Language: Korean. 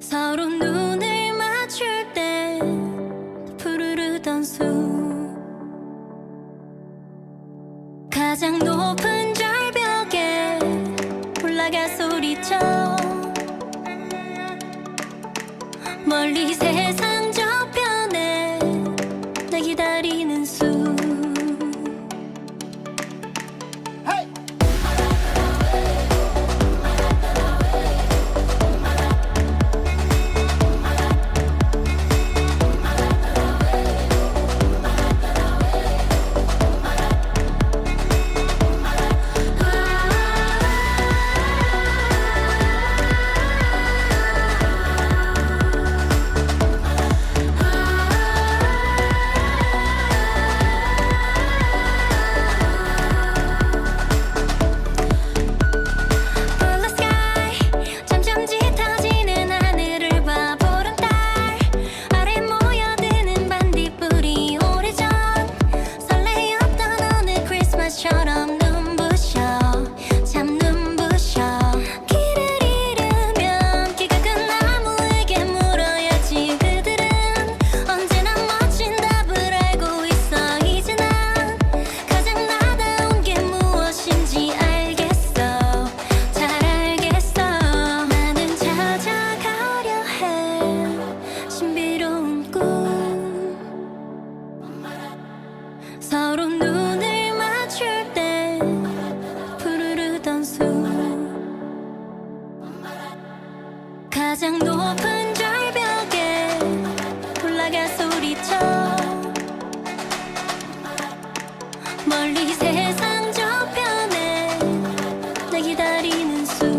서로 눈을 맞출 때 푸르르던 수. 가장 높은 절벽에 올라가 소리쳐 멀리 새 가장 높은 절벽에 올라가 소리쳐. 멀리 세상 저편에 나 기다리는 수